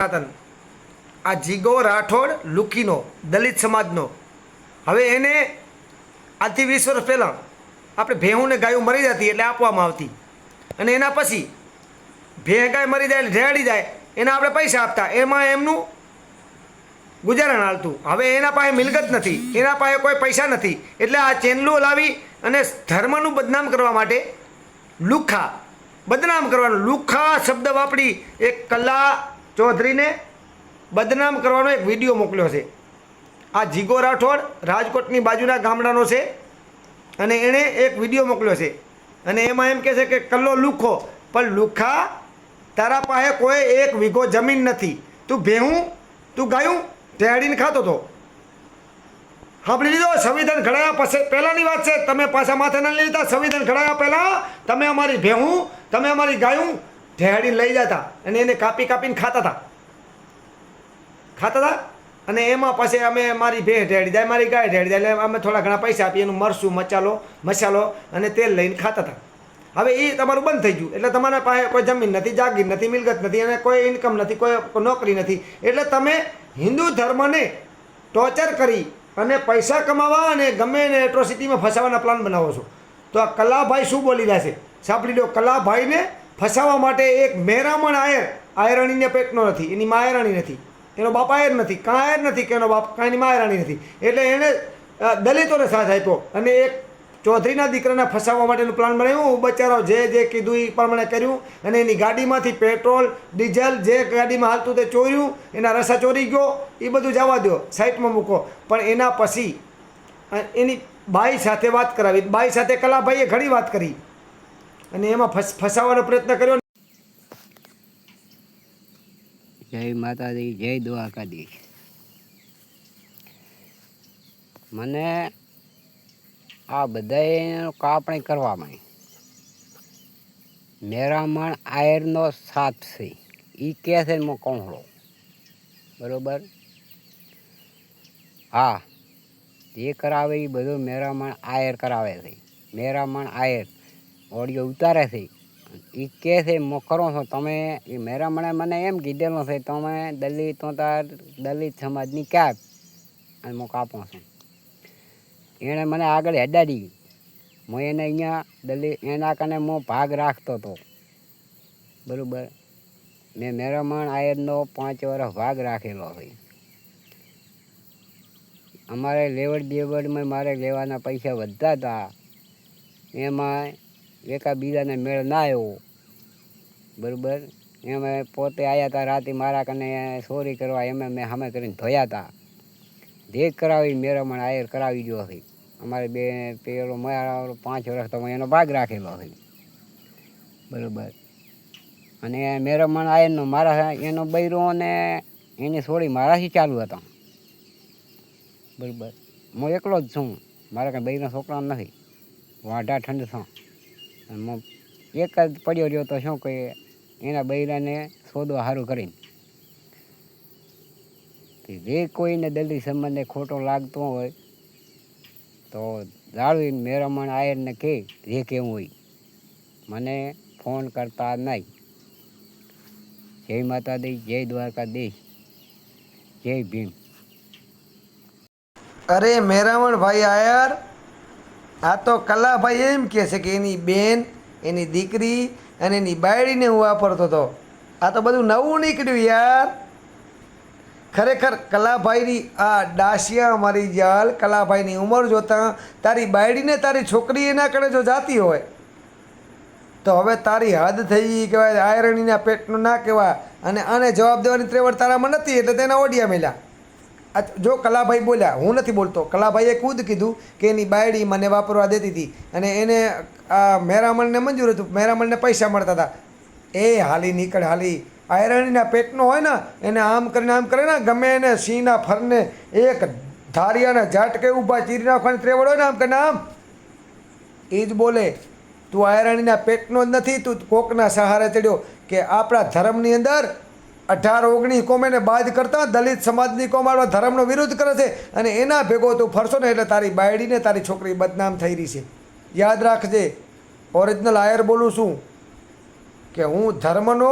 સનાતન આ જીગો રાઠોડ લુકીનો દલિત સમાજનો. હવે એને આજથી વીસ વર્ષ પહેલાં આપણે ભેહું ને ગાયું મરી જતી એટલે આપવામાં આવતી. અને એના પછી ભેહ ગાય મરી જાય એટલે ઢેળી જાય, એના આપણે પૈસા આપતા. એમાં એમનું ગુજારણ હાલતું. હવે એના પાસે મિલકત નથી, એના પાસે કોઈ પૈસા નથી. એટલે આ ચેનલું લાવી અને ધર્મનું બદનામ કરવા માટે લુખા, બદનામ કરવાનું. લુખા શબ્દ વાપરી એક કલા ચૌધરીને બદનામ કરવાનો એક વીડિયો મોકલ્યો છે. આ જીગો રાઠોડ રાજકોટની બાજુના ગામડાનો છે અને એણે એક વીડિયો મોકલ્યો છે. અને એમાં એમ કહે છે કે કલ્લો લુખો, પણ લુખા, તારા પાસે કોઈ એક વીઘો જમીન નથી. તું ભેહું, તું ગાયું ટેડીને ખાતો હતો. સાંભળી લીધો? સંવિધાન ઘડાયા પછી, પહેલાંની વાત છે. તમે પાછા માથે ન લીધા. સંવિધાન ઘડાયા પહેલાં તમે અમારી ભેહું, તમે અમારી ગાયું ઢેડીને લઈ જતા અને એને કાપી કાપીને ખાતા હતા ખાતા હતા અને એમાં પછી અમે મારી ભેંસ ઢેડી જાય, મારી ગાય ઢેડી જાય, એટલે અમે થોડા ઘણા પૈસા આપીએ, એનું મરસું મસાલો મસાલો અને તેલ લઈને ખાતા હતા હવે એ તમારું બંધ થઈ ગયું. એટલે તમારા પાસે કોઈ જમીન નથી, જાગીર નથી, મિલકત નથી અને કોઈ ઇન્કમ નથી, કોઈ નોકરી નથી. એટલે તમે હિન્દુ ધર્મને ટોર્ચર કરી અને પૈસા કમાવા અને ગમે એને એટ્રોસિટીમાં ફસાવાના પ્લાન બનાવો છો. તો આ કલાભાઈ શું બોલી રહ્યા સાંભળી લો, કલાભાઈને ફસાવવા માટે એક મેરામણ આયર આયરણીને પેટનો નથી, એની માયરાણી નથી, એનો બાપ આયર નથી, કાં આયર નથી કે એનો બાપ કાંઈની માયરાણી નથી. એટલે એણે દલિતોને સાથ આપ્યો અને એક ચૌધરીના દીકરાને ફસાવવા માટેનું પ્લાન બનાવ્યું. બચારો જે જે કીધું એ પ્રમાણે કર્યું અને એની ગાડીમાંથી પેટ્રોલ, ડીઝલ જે ગાડીમાં હાલતું તે ચોર્યું, એના રસા ચોરી ગયો એ બધું જવા દો સાઈડમાં મૂકો. પણ એના પછી એની બાઈ સાથે વાત કરાવી. બાઈ સાથે કલાભાઈએ ઘણી વાત કરી. અને એમાં ફસ ફસાવવાનો પ્રયત્ન કર્યો જય માતાજી, જય દ્વારકાધીશ. મને આ બધા કાપણી કરવામાં મેરામણ આયરનો સાથ છે. એ કહે છે હું કોહળો બરોબર? હા, જે કરાવે એ બધું મેરામણ આયર કરાવે છે. મેરામણ આયર. ઓડિયો ઉતારે છે. એ કહે છે, મોખરો છો તમે. એ મેરામણે મને એમ કીધેલો છે, તમે દલિત તાર, દલિત સમાજની ક્યાંક? અને હું કાપો છું. એણે મને આગળ હેડાડી. હું એને અહીંયા દલિત, એના કને હું ભાગ રાખતો હતો બરાબર. મેં મેરામણ આયરનો પાંચ વર્ષ ભાગ રાખેલો છે. અમારે લેવડ દેવડમાં મારે લેવાના પૈસા વધતા હતા. એમાં એકા બીજાને મેળ ના આવ્યો બરાબર? એમે પોતે આવ્યા હતા રાતે મારા કને ચોરી કરવા એમે મેં સામે કરીને ધોયા હતા જે કરાવી મેરામણ આયર કરાવી ગયો છે અમારે બે પેલો મારા પાંચ વર્ષ તો એનો ભાગ રાખેલો હોય બરાબર? અને મેરામણ આયરનો મારા એનો બૈરો અને એની છોડી મારાથી ચાલુ હતા. બરાબર? હું એકલો જ છું. મારા કાંઈ બૈરના છોકરા નથી. વાઢા ઠંડ છું. એક જ પડ્યો રહ્યો તો શું કે એના બૈરાને સોદો સારું કરીને. જે કોઈને દલિત સંબંધે ખોટો લાગતો હોય, તો જાળવીને મેરામણ આયરને કહે જે કેવું હોય. મને ફોન કરતા નહીં. જય માતા દી જય દ્વારકા દ્વારકાધીશ, જય ભીમ. અરે મેરામણ ભાઈ આયર આ તો કલાભાઈ એમ કહે છે કે એની બેન, એની દીકરી અને એની બાયડીને હું વાપરતો હતો. આ તો બધું નવું નીકળ્યું યાર. ખરેખર કલાભાઈની આ ડાસિયા મારી જાલ કલાભાઈની ઉંમર જોતાં તારી બાયડીને તારી છોકરી એના કડે જો જાતી હોય. તો હવે તારી હદ થઈ ગઈ કહેવાય, આયરણીના પેટનું ના કહેવાય. અને આને જવાબ દેવાની ત્રેવડ તારામાં નથી, એટલે તેના ઓડિયા મેલ્યા જો કલાભાઈ બોલ્યા, હું નથી બોલતો. કલાભાઈએ ખુદ કીધું કે એની બાયડી મને વાપરવા દેતી હતી અને એને આ મેરામણને મંજૂર હતું. મેરામણને પૈસા મળતા હતા. એ હાલી નીકળ, હાલી. આયરણીના પેટનો હોય ને, એને આમ કરીને, આમ કરે ને ગમે એને સિંહના ફરને એક ધારિયાના ઝાટકે ઊભા ચીરી નાખવાની ત્રેવડ હોય ને, આમ કરીને આમ. એ જ બોલે, તું આયરણીના પેટનો જ નથી, તું કોકના સહારે ચડ્યો કે આપણા ધર્મની અંદર અઢાર ઓગણીસ કોમેને બાદ કરતા દલિત સમાજની કોમ આપણા ધર્મનો વિરોધ કરે છે અને એના ભેગો તું ફરશો ને એટલે તારી બાયડીને તારી છોકરી બદનામ થઈ રહી છે. યાદ રાખજે ઓરિજિનલ આયર બોલું છું કે હું ધર્મનો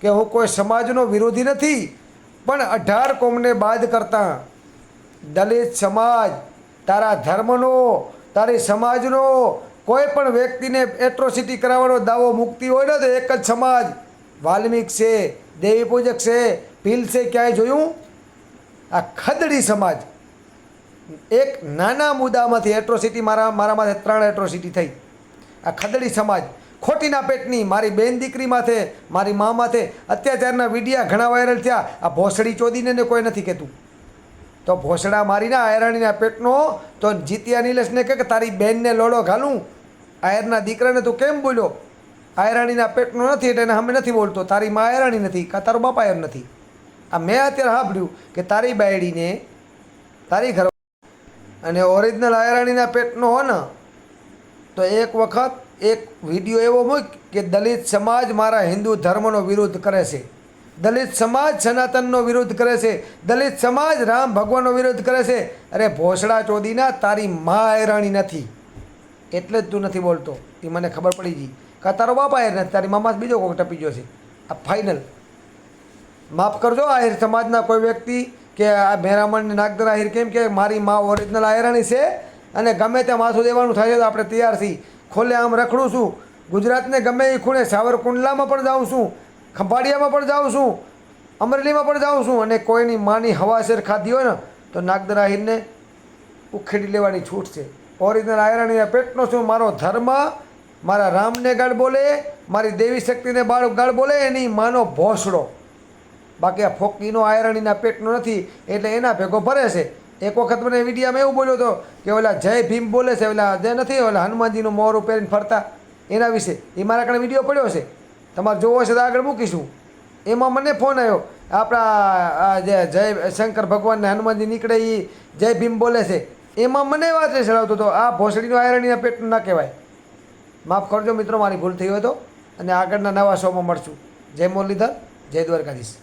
કે હું કોઈ સમાજનો વિરોધી નથી, પણ અઢાર કોમને બાદ કરતા દલિત સમાજ, તારા ધર્મનો, તારી સમાજનો કોઈ પણ વ્યક્તિને એટ્રોસિટી કરાવવાનો દાવો, મુક્તિ હોય ને તો એક જ સમાજ વાલ્મિક છે, દેવી પૂજક છે, ભીલ છે, ક્યાંય જોયું? આ ખદડી સમાજ. એક નાના મુદ્દામાંથી એટ્રોસિટી મારા મારા માથે ત્રણ એટ્રોસિટી થઈ. આ ખદડી સમાજ. ખોટીના પેટની મારી બેન દીકરી માથે, મારી મા માથે અત્યાચારના વિડીયા ઘણા વાયરલ થયા. આ ભોસડી ચોદીને કોઈ નથી કહેતું. તો ભોસડા મારીને આયરાણીના પેટનો, તો જીતિયા નિલેશને કહે કે તારી બેનને લોડો ઘાલું. આયરના દીકરાને તું કેમ બોલ્યો? આયરાણીના પેટનો નથી એટલે એને અમે નથી બોલતો. તારી મા આયરાણી નથી, કાં તારો બાપા એમ નથી. આ મેં અત્યારે સાંભળ્યું કે તારી બાયડીને તારી ઘર અને ઓરિજિનલ આયરાણીના પેટનો હો ને, તો એક વખત એક વીડિયો એવો મૂક કે દલિત સમાજ મારા હિન્દુ ધર્મનો વિરોધ કરે છે. દલિત સમાજ સનાતનનો વિરોધ કરે છે. દલિત સમાજ રામ ભગવાનનો વિરોધ કરે છે. અરે ભોસડા ચોદીના તારી મા આયરાણી નથી. એટલે જ તું નથી બોલતો. એ મને ખબર પડી ગઈ. કાં તારો બાપા આયર નથી તારી મામા બીજો કોઈક ટપી ગયો છે. આ ફાઇનલ માફ કરજો, આહિર સમાજના કોઈ વ્યક્તિ કે આ મેરામણને નાગદર આહિર કેમ કે મારી મા ઓરિજિનલ આયરાણી છે અને ગમે તે માથું દેવાનું થાય છે તો આપણે તૈયાર છીએ. ખોલે આમ રખડું છું. ગુજરાતને ગમે એ ખૂણે સાવરકુંડલામાં પણ જાઉં છું. ખંભાળિયામાં પણ જાઉં છું. અમરેલીમાં પણ જાઉં છું. અને કોઈની માની હવાશેર ખાધી હોય ને, તો નાગદર આહિરને ઉખેડી લેવાની છૂટ છે. ઓરિજિનલ આયરાણીના પેટનો છું. મારો ધર્મ મારા રામને ગાળ બોલે, મારી દેવી શક્તિને બાળ ગાળ બોલે, એની માનો ભોસડો. બાકી આ ફોકીનો આયરણીના પેટનો નથી, એટલે એના ભેગો ભરે છે. એક વખત મને વિડીયામાં એવું બોલ્યો હતો કે ઓલા જય ભીમ બોલે છે, ઓલા જે નથી, ઓલા હનુમાનજીનું મોરું પહેરીને ફરતા, એના વિશે. એ મારા કારણે વીડિયો પડ્યો છે. તમારે જોવો છે તો આગળ મૂકીશું. એમાં મને ફોન આવ્યો, આપણા જે જય શંકર ભગવાનને હનુમાનજી નીકળે એ જય ભીમ બોલે છે. એમાં મને વાત ચડાવતો હતો, આ ભોસડીનું આયરણીના પેટનું ના કહેવાય. માફ કરજો મિત્રો, મારી ભૂલ થઈ હોય તો. અને આગળના નવા શોમાં મળશું. જય મુરલીધર, જય દ્વારકાધીશ.